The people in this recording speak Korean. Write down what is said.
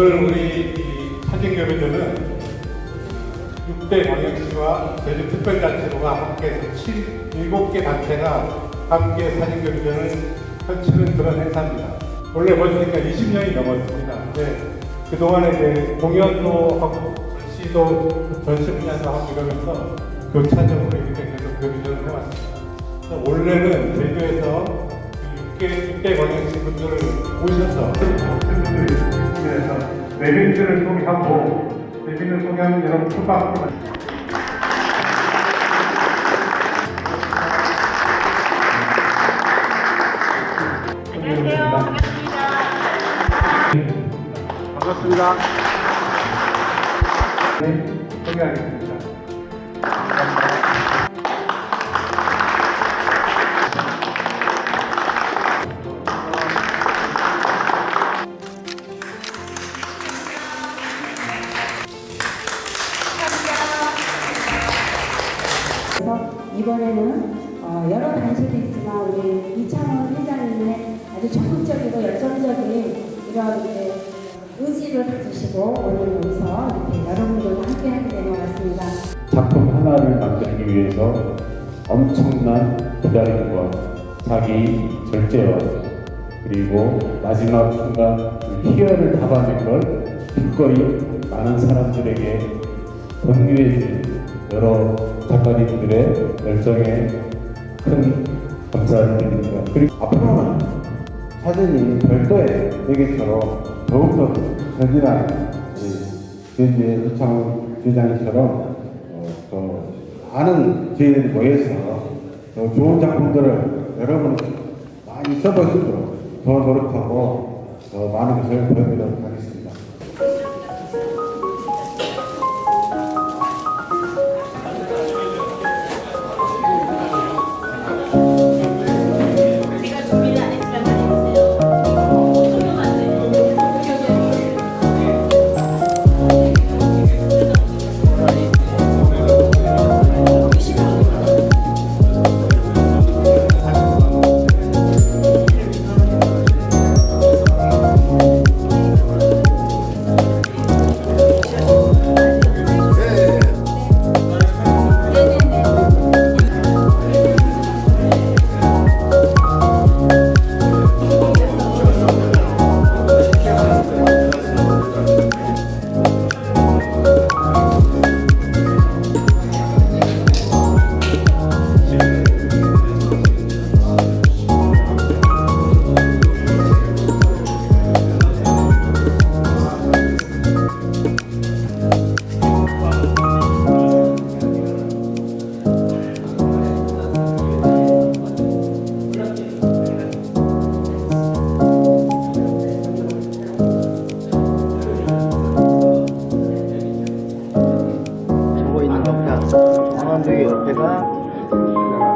오늘 우리 이 사진교류전은 6대 광역시와 제주특별자치도가 7, 7개 단체가 함께 사진교류전을 펼치는 그런 행사입니다. 원래 벌써니까 20년이 넘었습니다. 근데 그동안에 이제 공연도 하고 전시도 전시 분야도 하고 이러면서 교차적으로 이렇게 계속 교류전을 해왔습니다. 원래는 제주에서 6개, 6대 광역시 분들을 모셔서 분들이 그래서 웨빙들을 소개하고 웨빙을 소개하는 여러분 안녕하세요. 반갑습니다. 반갑습니다. 네, 소개하겠습니다. 이번에는 어, 여러 단체도 있지만 우리 이창원 회장님의 아주 적극적이고 열정적인 이런 이제 의지를 가지시고 오늘 여기서 여러분들과 함께 하게 된 것 같습니다. 작품 하나를 만들기 위해서 엄청난 기다림과 자기 절제와 그리고 마지막 순간 그 희열을 담아낸 걸 기꺼이 많은 사람들에게 공유해준 여러 작가님들의 열정에 큰 감사를 드립니다. 그리고 앞으로는 사진이 별도의 세계처럼 더욱더 전진한 현재 이창훈 회장처럼 어, 더 많은 저희들이 모여서 더 좋은 작품들을 여러분 많이 써보시도록 더 노력하고 더 많은 것을 보여드리도록 하겠습니다. 给他.